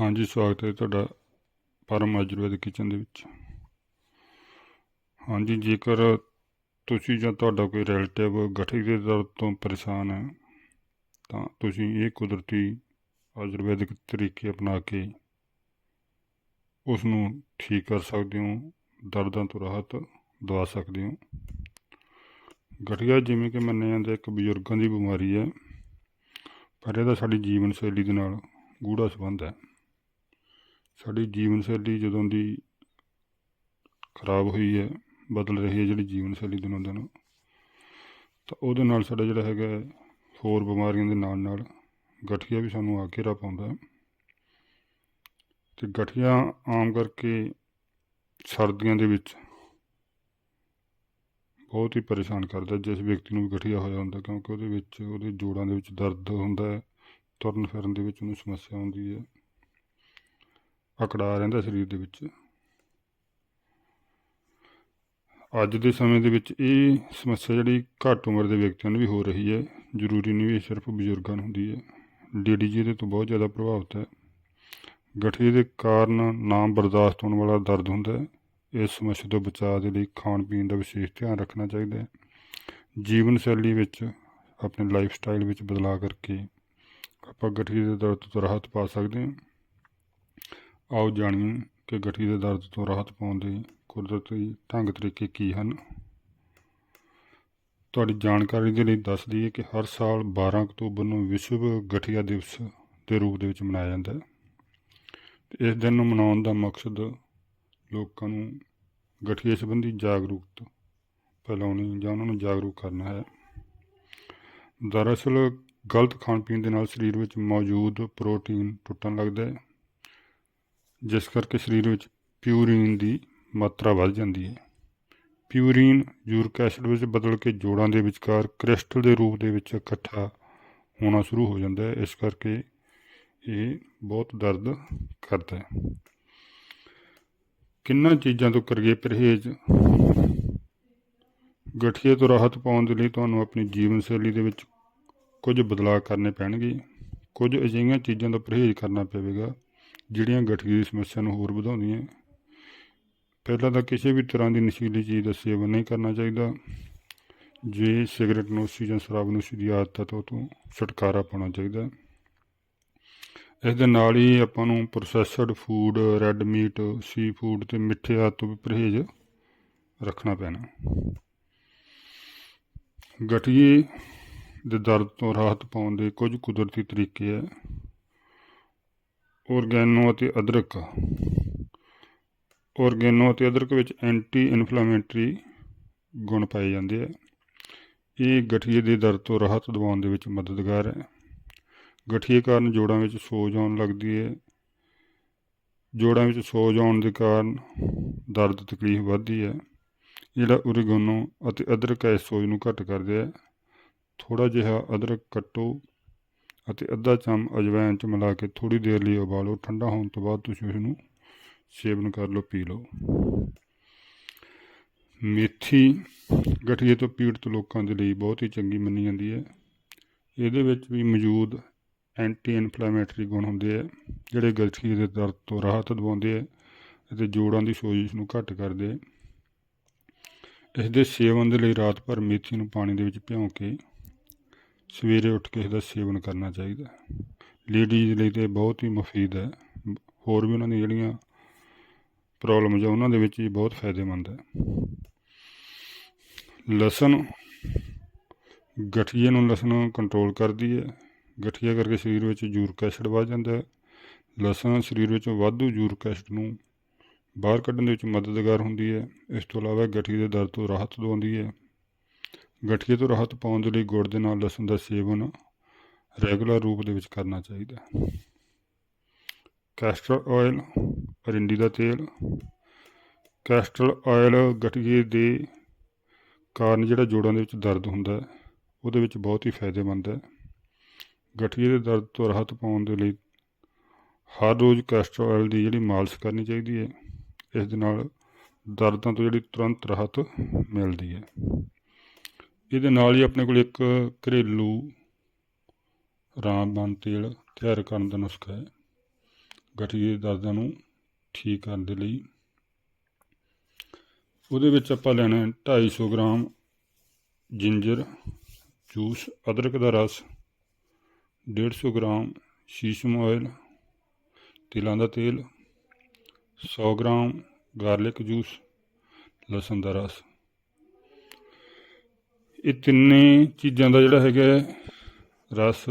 ਹਾਂਜੀ, ਸਵਾਗਤ ਹੈ ਤੁਹਾਡਾ ਪਰਮ ਆਯੁਰਵੈਦਿਕ ਕਿਚਨ ਦੇ ਵਿੱਚ। ਹਾਂਜੀ, ਜੇਕਰ ਤੁਸੀਂ ਜਾਂ ਤੁਹਾਡਾ ਕੋਈ ਰਿਲੇਟਿਵ ਗਠੀ ਦੇ ਦਰਦ ਤੋਂ ਪਰੇਸ਼ਾਨ ਹੈ, ਤਾਂ ਤੁਸੀਂ ਇਹ ਕੁਦਰਤੀ ਆਯੁਰਵੈਦਿਕ ਤਰੀਕੇ ਅਪਣਾ ਕੇ ਉਸ ਨੂੰ ਠੀਕ ਕਰ ਸਕਦੇ ਹੋ, ਦਰਦਾਂ ਤੋਂ ਰਾਹਤ ਦਵਾ ਸਕਦੇ ਹੋ। ਗਠੀਆ ਜਿਵੇਂ ਕਿ ਮੰਨਿਆ ਜਾਂਦਾ, ਇੱਕ ਬਜ਼ੁਰਗਾਂ ਦੀ ਬਿਮਾਰੀ ਹੈ, ਪਰ ਇਹਦਾ ਸਾਡੀ ਜੀਵਨ ਸ਼ੈਲੀ ਦੇ ਨਾਲ ਗੂੜਾ ਸੰਬੰਧ ਹੈ। ਸਾਡੀ ਜੀਵਨ ਸ਼ੈਲੀ ਜਦੋਂ ਦੀ ਖਰਾਬ ਹੋਈ ਹੈ, ਬਦਲ ਰਹੀ ਹੈ ਜਿਹੜੀ ਜੀਵਨ ਸ਼ੈਲੀ ਦਿਨੋਂ ਦਿਨ, ਤਾਂ ਉਹਦੇ ਨਾਲ ਸਾਡਾ ਜਿਹੜਾ ਹੈਗਾ ਹੋਰ ਬਿਮਾਰੀਆਂ ਦੇ ਨਾਲ ਨਾਲ ਗਠੀਆ ਵੀ ਸਾਨੂੰ ਆ ਘੇਰਾ ਪਾਉਂਦਾ ਹੈ। ਤੇ ਗਠੀਆ ਆਮ ਕਰਕੇ ਸਰਦੀਆਂ ਦੇ ਵਿੱਚ ਬਹੁਤ ਹੀ ਪਰੇਸ਼ਾਨ ਕਰਦਾ ਜਿਸ ਵਿਅਕਤੀ ਨੂੰ ਵੀ ਗਠੀਆ ਹੋਇਆ ਹੁੰਦਾ ਕਿਉਂਕਿ ਉਹਦੇ ਵਿੱਚ, ਉਹਦੇ ਜੋੜਾਂ ਦੇ ਵਿੱਚ ਦਰਦ ਹੁੰਦਾ ਹੈ, ਤੁਰਨ ਫਿਰਨ ਦੇ ਵਿੱਚ ਉਹਨੂੰ ਸਮੱਸਿਆ ਆਉਂਦੀ ਹੈ। ਅਕੜਾ ਰਹਿੰਦਾ ਸਰੀਰ ਦੇ ਵਿੱਚ। ਅੱਜ ਦੇ ਸਮੇਂ ਦੇ ਵਿੱਚ ਇਹ ਸਮੱਸਿਆ ਜਿਹੜੀ ਘੱਟ ਉਮਰ ਦੇ ਵਿਅਕਤੀਆਂ ਨੂੰ ਵੀ ਹੋ ਰਹੀ ਹੈ। ਜ਼ਰੂਰੀ ਨਹੀਂ ਵੀ ਇਹ ਸਿਰਫ ਬਜ਼ੁਰਗਾਂ ਨੂੰ ਹੁੰਦੀ ਹੈ। ਲੇਡੀ ਜੀ ਇਹਦੇ ਤੋਂ ਬਹੁਤ ਜ਼ਿਆਦਾ ਪ੍ਰਭਾਵਿਤ ਹੈ। ਗਠੀਏ ਦੇ ਕਾਰਨ ਨਾ ਬਰਦਾਸ਼ਤ ਹੋਣ ਵਾਲਾ ਦਰਦ ਹੁੰਦਾ ਹੈ। ਇਸ ਸਮੱਸਿਆ ਤੋਂ ਬਚਾਅ ਦੇ ਲਈ ਖਾਣ ਪੀਣ ਦਾ ਵਿਸ਼ੇਸ਼ ਧਿਆਨ ਰੱਖਣਾ ਚਾਹੀਦਾ ਹੈ। ਜੀਵਨ ਸ਼ੈਲੀ ਵਿੱਚ, ਆਪਣੇ ਲਾਈਫ ਸਟਾਈਲ ਵਿੱਚ ਬਦਲਾਅ ਕਰਕੇ ਆਪਾਂ ਗਠੀਏ ਦੇ ਦਰਦ ਤੋਂ ਰਾਹਤ ਪਾ ਸਕਦੇ ਹਾਂ। ਆਓ ਜਾਣੀਏ ਕਿ ਗਠੀਏ ਦੇ ਦਰਦ ਤੋਂ ਰਾਹਤ ਪਾਉਣ ਦੇ ਕੁਦਰਤੀ ਢੰਗ ਤਰੀਕੇ ਕੀ ਹਨ। ਤੁਹਾਡੀ ਜਾਣਕਾਰੀ ਦੇ ਲਈ ਦੱਸ ਦਈਏ ਕਿ ਹਰ ਸਾਲ 12 ਅਕਤੂਬਰ ਨੂੰ ਵਿਸ਼ਵ ਗਠੀਆ ਦਿਵਸ ਦੇ ਰੂਪ ਦੇ ਵਿੱਚ ਮਨਾਇਆ ਜਾਂਦਾ ਹੈ। ਇਸ ਦਿਨ ਨੂੰ ਮਨਾਉਣ ਦਾ ਮਕਸਦ ਲੋਕਾਂ ਨੂੰ ਗਠੀਏ ਸੰਬੰਧੀ ਜਾਗਰੂਕਤਾ ਫੈਲਾਉਣੀ ਜਾਂ ਉਹਨਾਂ ਨੂੰ ਜਾਗਰੂਕ ਕਰਨਾ ਹੈ। ਦਰਅਸਲ ਗਲਤ ਖਾਣ ਪੀਣ ਦੇ ਨਾਲ ਸਰੀਰ ਵਿੱਚ ਮੌਜੂਦ ਪ੍ਰੋਟੀਨ, ਟੁੱਟਣ ਲੱਗਦਾ ਹੈ। ਜਿਸ ਕਰਕੇ ਸਰੀਰ ਵਿੱਚ ਪਿਊਰੀਨ ਦੀ ਮਾਤਰਾ ਵੱਧ ਜਾਂਦੀ ਹੈ। ਪਿਊਰੀਨ ਯੂਰਿਕ ਐਸਿਡ ਵਿੱਚ ਬਦਲ ਕੇ ਜੋੜਾਂ ਦੇ ਵਿਚਕਾਰ ਕ੍ਰਿਸਟਲ ਦੇ ਰੂਪ ਦੇ ਵਿੱਚ ਇਕੱਠਾ ਹੋਣਾ ਸ਼ੁਰੂ ਹੋ ਜਾਂਦਾ ਹੈ। ਇਸ ਕਰਕੇ ਇਹ ਬਹੁਤ ਦਰਦ ਕਰਦਾ ਹੈ। ਕਿੰਨਾਂ ਚੀਜ਼ਾਂ ਤੋਂ ਕਰੀਏ ਪਰਹੇਜ਼? ਗਠੀਏ ਤੋਂ ਰਾਹਤ ਪਾਉਣ ਦੇ ਲਈ ਤੁਹਾਨੂੰ ਆਪਣੀ ਜੀਵਨ ਸ਼ੈਲੀ ਦੇ ਵਿੱਚ ਕੁਝ ਬਦਲਾਅ ਕਰਨੇ ਪੈਣਗੇ। ਕੁਝ ਅਜਿਹੀਆਂ ਚੀਜ਼ਾਂ ਦਾ ਪਰਹੇਜ਼ ਕਰਨਾ ਪਵੇਗਾ ਜਿਹੜੀਆਂ ਗਠੀਏ ਦੀ ਸਮੱਸਿਆ ਨੂੰ ਹੋਰ ਵਧਾਉਂਦੀਆਂ। ਪਹਿਲਾਂ ਤਾਂ ਕਿਸੇ ਵੀ ਤਰ੍ਹਾਂ ਦੀ ਨਸ਼ੀਲੀ ਚੀਜ਼ ਦਾ ਸੇਵਨ ਨਹੀਂ ਕਰਨਾ ਚਾਹੀਦਾ। ਜੇ ਸਿਗਰਟ ਨੋਸ਼ੀ ਜਾਂ ਸ਼ਰਾਬ ਨੋਸ਼ੀ ਦੀ ਆਦਤ ਹੈ ਤਾਂ ਉਹ ਤੋਂ ਛੁਟਕਾਰਾ ਪਾਉਣਾ ਚਾਹੀਦਾ ਇਸ ਦੇ ਨਾਲ ਹੀ ਆਪਾਂ ਨੂੰ processed food red meat seafood ਤੇ ਮਿੱਠੇ ਆਦਿ ਤੋਂ ਵੀ ਪਰਹੇਜ਼ ਰੱਖਣਾ ਪੈਣਾ। ਗਠੀਏ ਦੇ ਦਰਦ ਤੋਂ ਰਾਹਤ ਪਾਉਣ ਦੇ ਕੁਝ ਕੁਦਰਤੀ ਤਰੀਕੇ ਹੈ। ਔਰਗੈਨੋ ਅਤੇ ਅਦਰਕ। ਔਰਗੈਨੋ ਅਤੇ ਅਦਰਕ ਵਿੱਚ ਐਂਟੀ ਇਨਫਲੇਮੇਟਰੀ ਗੁਣ ਪਾਏ ਜਾਂਦੇ ਆ। ਇਹ ਗਠੀਏ ਦੇ ਦਰਦ ਤੋਂ ਰਾਹਤ ਦਿਵਾਉਣ ਦੇ ਵਿੱਚ ਮਦਦਗਾਰ ਹੈ। ਗਠੀਏ ਕਾਰਨ ਜੋੜਾਂ ਵਿੱਚ ਸੋਜ ਆਉਣ ਲੱਗਦੀ ਹੈ। ਜੋੜਾਂ ਵਿੱਚ ਸੋਜ ਆਉਣ ਦੇ ਕਾਰਨ ਦਰਦ ਤਕਲੀਫ ਵੱਧਦੀ ਹੈ। ਜਿਹੜਾ ਔਰਗੈਨੋ ਅਤੇ ਅਦਰਕ ਹੈ, ਇਸ ਸੋਜ ਨੂੰ ਘੱਟ ਕਰਦੇ ਆ। ਥੋੜਾ ਜਿਹਾ ਅਦਰਕ ਕੱਟੋ। ਅਤੇ ਅੱਧਾ ਚਮ ਅਜਵਾਇਣ ਚ ਮਿਲਾ ਕੇ ਥੋੜੀ ਦੇਰ ਲਈ ਉਬਾਲੋ। ਠੰਡਾ ਹੋਣ ਤੋਂ ਬਾਅਦ ਤੁਸੀਂ ਉਸ ਨੂੰ ਸੇਵਨ ਕਰ ਲਓ, ਪੀ ਲਓ। ਮੇਥੀ ਗਠੀਏ ਤੋਂ ਪੀੜਤ ਲੋਕਾਂ ਦੇ ਲਈ ਬਹੁਤ ਹੀ ਚੰਗੀ ਮੰਨੀ ਜਾਂਦੀ ਹੈ। ਇਹਦੇ ਵਿੱਚ ਵੀ ਮੌਜੂਦ ਐਂਟੀ ਇਨਫਲੇਮੇਟਰੀ ਗੁਣ ਹੁੰਦੇ ਆ, ਜਿਹੜੇ ਗਠੀਏ ਦੇ ਦਰਦ ਤੋਂ ਰਾਹਤ ਦਿਵਾਉਂਦੇ ਆ ਅਤੇ ਜੋੜਾਂ ਦੀ ਸੋਜਿਸ਼ ਨੂੰ ਘੱਟ ਕਰਦੇ ਆ। ਇਸ ਦੇ ਸੇਵਨ ਦੇ ਲਈ ਰਾਤ ਭਰ ਮੇਥੀ ਨੂੰ ਪਾਣੀ ਦੇ ਵਿੱਚ ਭਿਓ ਕੇ ਸਵੇਰੇ ਉੱਠ ਕੇ ਇਸ ਸੇਵਨ ਕਰਨਾ ਚਾਹੀਦਾ। ਲੇਡੀਜ਼ ਲਈ ਤੇ ਬਹੁਤ ਹੀ ਮੁਫੀਦ ਹੈ। ਹੋਰ ਵੀ ਉਹਨਾਂ ਦੀਆਂ ਜਿਹੜੀਆਂ ਪ੍ਰੋਬਲਮਸ ਆ, ਉਹਨਾਂ ਦੇ ਵਿੱਚ ਵੀ ਬਹੁਤ ਫਾਇਦੇਮੰਦ ਹੈ। ਲਸਣ, ਗਠੀਏ ਨੂੰ ਲਸਣ ਕੰਟਰੋਲ ਕਰਦੀ ਹੈ। ਗਠੀਆ ਕਰਕੇ ਸਰੀਰ ਵਿੱਚ ਯੂਰਿਕ ਐਸਿਡ ਵੱਧ ਜਾਂਦਾ ਹੈ। ਲਸਣ ਸਰੀਰ ਵਿੱਚੋਂ ਵਾਧੂ ਯੂਰਿਕ ਐਸਿਡ ਨੂੰ ਬਾਹਰ ਕੱਢਣ ਦੇ ਵਿੱਚ ਮਦਦਗਾਰ ਹੁੰਦੀ ਹੈ। ਇਸ ਤੋਂ ਇਲਾਵਾ ਗਠੀਏ ਦੇ ਦਰਦ ਤੋਂ ਰਾਹਤ ਦਵਾਉਂਦੀ ਹੈ। ਗਠੀਏ ਤੋਂ ਰਾਹਤ ਪਾਉਣ ਦੇ ਲਈ ਗੁੜ ਦੇ ਨਾਲ ਲਸਣ ਦਾ ਸੇਵਨ ਰੈਗੂਲਰ ਰੂਪ ਦੇ ਵਿੱਚ ਕਰਨਾ ਚਾਹੀਦਾ ਹੈ। ਕੈਸਟਰ ਆਇਲ ਅਰਿੰਡੀ ਦਾ ਤੇਲ ਕੈਸਟਰ ਆਇਲ ਗਠੀਏ ਦੇ ਕਾਰਨ ਜਿਹੜਾ ਜੋੜਾਂ ਦੇ ਵਿੱਚ ਦਰਦ ਹੁੰਦਾ ਹੈ, ਉਹਦੇ ਵਿੱਚ ਬਹੁਤ ਹੀ ਫਾਇਦੇਮੰਦ ਹੈ। ਗਠੀਏ ਦੇ ਦਰਦ ਤੋਂ ਰਾਹਤ ਪਾਉਣ ਦੇ ਲਈ ਹਰ ਰੋਜ਼ ਕੈਸਟਰ ਆਇਲ ਦੀ ਜਿਹੜੀ ਮਾਲਿਸ਼ ਕਰਨੀ ਚਾਹੀਦੀ ਹੈ, ਇਸ ਦੇ ਨਾਲ ਦਰਦਾਂ ਤੋਂ ਜਿਹੜੀ ਤੁਰੰਤ ਰਾਹਤ ਮਿਲਦੀ ਹੈ। ਇਹਦੇ ਨਾਲ ਹੀ ਆਪਣੇ ਕੋਲ ਇੱਕ ਘਰੇਲੂ ਰਾਮਬਾਨ ਤੇਲ ਤਿਆਰ ਕਰਨ ਦਾ ਨੁਸਖਾ ਹੈ। ਗਠੀਏ ਦੇ ਦਰਦਾਂ ਨੂੰ ਠੀਕ ਕਰਨ ਦੇ ਲਈ ਉਹਦੇ ਵਿੱਚ ਆਪਾਂ ਲੈਣਾ ਹੈ 250 ਗ੍ਰਾਮ ਜਿੰਜਰ, ਜੂਸ, ਅਦਰਕ ਦਾ ਰਸ 150 ਗ੍ਰਾਮ ਸ਼ੀਸ਼ਮ ਆਇਲ ਤਿਲਾਂ ਦਾ ਤੇਲ 100 ਗ੍ਰਾਮ ਗਾਰਲਿਕ ਜੂਸ ਲਸਣ ਦਾ ਰਸ। ਇਹ ਤਿੰਨੇ ਚੀਜ਼ਾਂ ਦਾ ਜਿਹੜਾ ਹੈਗਾ ਰਸ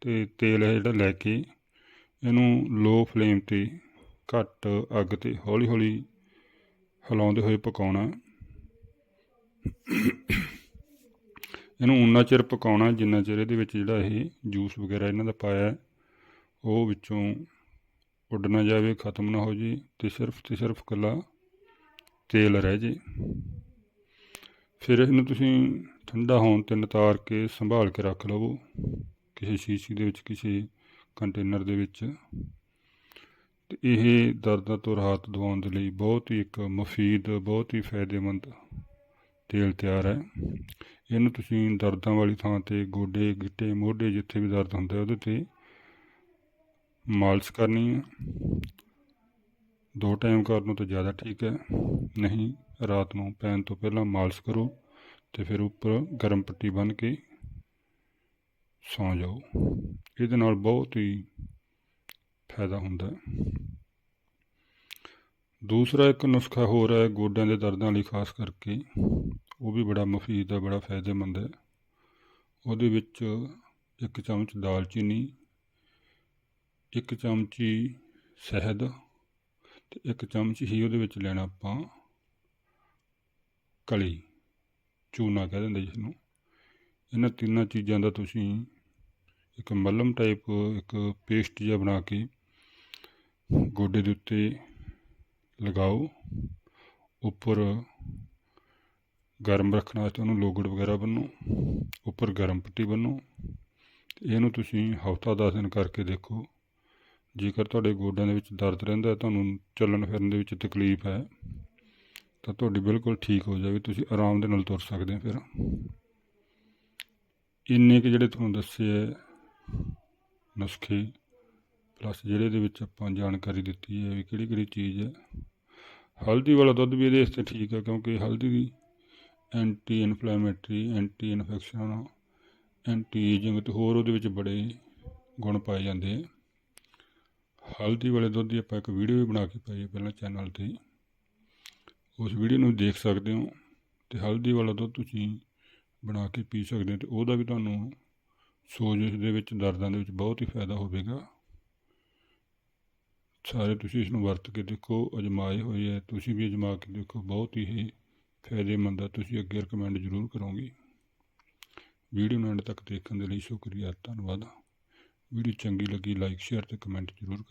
ਤੇ ਤੇਲ ਹੈ ਜਿਹੜਾ ਲੈ ਕੇ ਇਹਨੂੰ ਲੋ ਫਲੇਮ ਤੇ ਘੱਟ ਅੱਗ ਤੇ ਹੌਲੀ ਹੌਲੀ ਹਿਲਾਉਂਦੇ ਹੋਏ ਪਕਾਉਣਾ ਇਹਨੂੰ ਉਨਾ ਚਿਰ ਪਕਾਉਣਾ ਜਿੰਨਾ ਚਿਰ ਇਹਦੇ ਵਿੱਚ ਜਿਹੜਾ ਇਹ ਜੂਸ ਵਗੈਰਾ ਇਹਨਾਂ ਦਾ ਪਾਇਆ ਉਹ ਵਿੱਚੋਂ ਉੱਡ ਨਾ ਜਾਵੇ, ਖਤਮ ਨਾ ਹੋ ਜੇ ਤੇ ਸਿਰਫ ਤੇ ਸਿਰਫ ਇਕੱਲਾ ਤੇਲ ਰਹਿ ਜੇ ਫਿਰ ਇਹਨੂੰ ਤੁਸੀਂ ਠੰਡਾ ਹੋਣ ਤੇ ਨਤਾਰ ਕੇ ਸੰਭਾਲ ਕੇ ਰੱਖ ਲਵੋ। ਕਿਸੇ ਸ਼ੀਸ਼ੀ ਦੇ ਵਿੱਚ, ਕਿਸੇ ਕੰਟੇਨਰ ਦੇ ਵਿੱਚ। ਤੇ ਇਹ ਦਰਦਾਂ ਤੋਂ ਰਾਹਤ ਦਿਵਾਉਣ ਦੇ ਲਈ ਬਹੁਤ ਹੀ ਇੱਕ ਮਫੀਦ, ਬਹੁਤ ਹੀ ਫਾਇਦੇਮੰਦ ਤੇਲ ਤਿਆਰ ਹੈ। ਇਹਨੂੰ ਤੁਸੀਂ ਦਰਦਾਂ ਵਾਲੀ ਥਾਂ ਤੇ ਗੋਡੇ, ਗਿੱਟੇ, ਮੋਢੇ ਜਿੱਥੇ ਵੀ ਦਰਦ ਹੁੰਦਾ ਉਹਦੇ ਤੇ ਮਾਲਿਸ਼ ਕਰਨੀ ਹੈ। ਦੋ ਟਾਈਮ ਕਰਨ ਨੂੰ ਤਾਂ ਜ਼ਿਆਦਾ ਠੀਕ ਹੈ। ਨਹੀਂ ਰਾਤ ਨੂੰ ਪੈਣ ਤੋਂ ਪਹਿਲਾਂ ਮਾਲਿਸ਼ ਕਰੋ ਤੇ ਫਿਰ ਉੱਪਰ ਗਰਮ ਪੱਟੀ ਬੰਨ੍ਹ ਕੇ ਸੌਂ ਜਾਓ। ਇਹਦੇ ਨਾਲ ਬਹੁਤ ਹੀ ਫਾਇਦਾ ਹੁੰਦਾ ਦੂਸਰਾ ਇੱਕ ਨੁਸਖਾ ਹੋਰ ਹੈ ਗੋਡਿਆਂ ਦੇ ਦਰਦਾਂ ਲਈ, ਖਾਸ ਕਰਕੇ ਉਹ ਵੀ ਬੜਾ ਮਫੀਦ ਹੈ, ਬੜਾ ਫਾਇਦੇਮੰਦ ਹੈ। ਉਹਦੇ ਵਿੱਚ ਇੱਕ ਚਮਚ ਦਾਲਚੀਨੀ, ਇੱਕ ਚਮਚੀ ਸ਼ਹਿਦ ਤੇ ਇੱਕ ਚਮਚ ਹੀ ਉਹਦੇ ਵਿੱਚ ਲੈਣਾ ਆਪਾਂ ਕਲੀ ਚੂਨਾ ਕਹਿ ਦਿੰਦੇ ਜਿਸ ਨੂੰ ਇਹਨਾਂ ਤਿੰਨਾਂ ਚੀਜ਼ਾਂ ਦਾ ਤੁਸੀਂ ਇੱਕ ਮਲਮ ਟਾਈਪ ਇੱਕ ਪੇਸਟ ਜਿਹਾ ਬਣਾ ਕੇ ਗੋਡੇ ਦੇ ਉੱਤੇ ਲਗਾਓ। ਉੱਪਰ ਗਰਮ ਰੱਖਣ ਵਾਸਤੇ ਉਹਨੂੰ ਲੋਗੜ ਵਗੈਰਾ ਬੰਨੋ। ਉੱਪਰ ਗਰਮ ਪੱਟੀ ਬੰਨੋ। ਇਹਨੂੰ ਤੁਸੀਂ ਹਫ਼ਤਾ 10 ਦਿਨ ਕਰਕੇ ਦੇਖੋ। ਜੇਕਰ ਤੁਹਾਡੇ ਗੋਡਿਆਂ ਦੇ ਵਿੱਚ ਦਰਦ ਰਹਿੰਦਾ ਤੁਹਾਨੂੰ ਚੱਲਣ ਫਿਰਨ ਦੇ ਵਿੱਚ ਤਕਲੀਫ ਹੈ। ਤਾਂ ਤੁਹਾਡੀ ਬਿਲਕੁਲ ਠੀਕ ਹੋ ਜਾਵੇ, ਤੁਸੀਂ ਆਰਾਮ ਦੇ ਨਾਲ ਤੁਰ ਸਕਦੇ ਹੋ ਫਿਰ। ਇੰਨੇ ਕਿ ਜਿਹੜੇ ਤੁਹਾਨੂੰ ਦੱਸੇ ਹੈ ਨੁਸਖੇ ਪਲੱਸ ਜਿਹੜੇ ਦੇ ਵਿੱਚ ਆਪਾਂ ਜਾਣਕਾਰੀ ਦਿੱਤੀ ਹੈ ਵੀ ਕਿਹੜੀ ਕਿਹੜੀ ਚੀਜ਼ ਹੈ। ਹਲਦੀ ਵਾਲਾ ਦੁੱਧ ਵੀ ਇਹਦੇ ਵਾਸਤੇ ਠੀਕ ਹੈ ਕਿਉਂਕਿ ਹਲਦੀ ਦੀ anti inflammatory anti infection anti ageing ਤੇ ਹੋਰ ਉਹਦੇ ਵਿੱਚ ਬੜੇ ਗੁਣ ਪਾਏ ਜਾਂਦੇ ਆ ਹਲਦੀ ਵਾਲੇ ਦੁੱਧ ਦੀ ਆਪਾਂ ਇੱਕ ਵੀਡੀਓ ਵੀ ਬਣਾ ਕੇ ਪਾਈ ਪਹਿਲਾਂ ਚੈਨਲ ਤੇ। ਉਸ ਵੀਡੀਓ ਨੂੰ ਦੇਖ ਸਕਦੇ ਹੋ ਤੇ ਹਲਦੀ ਵਾਲਾ ਦੁੱਧ ਤੁਸੀਂ ਬਣਾ ਕੇ ਪੀ ਸਕਦੇ ਹੋ ਤੇ ਉਹਦਾ ਵੀ ਤੁਹਾਨੂੰ ਸੋਜਸ਼ ਦੇ ਵਿੱਚ, ਦਰਦਾਂ ਦੇ ਵਿੱਚ ਬਹੁਤ ਹੀ ਫਾਇਦਾ ਹੋਵੇਗਾ। ਸਾਰੇ ਤੁਸੀਂ ਇਸ ਨੂੰ ਵਰਤ ਕੇ ਦੇਖੋ, ਅਜਮਾਏ ਹੋਏ ਹੈ ਤੁਸੀਂ ਵੀ ਅਜਮਾ ਕੇ ਦੇਖੋ, ਬਹੁਤ ਹੀ ਫਾਇਦੇਮੰਦ ਆ। ਤੁਸੀਂ ਅੱਗੇ ਰეკਮੈਂਡ ਜ਼ਰੂਰ ਕਰੋਗੇ। ਵੀਡੀਓ ਨੂੰ ਐਂਡ ਤੱਕ ਦੇਖਣ ਦੇ ਲਈ ਸ਼ੁਕਰੀਆ, ਧੰਨਵਾਦ। ਵੀਡੀਓ ਚੰਗੀ ਲੱਗੀ ਲਾਈਕ ਸ਼ੇਅਰ ਤੇ ਕਮੈਂਟ ਜ਼ਰੂਰ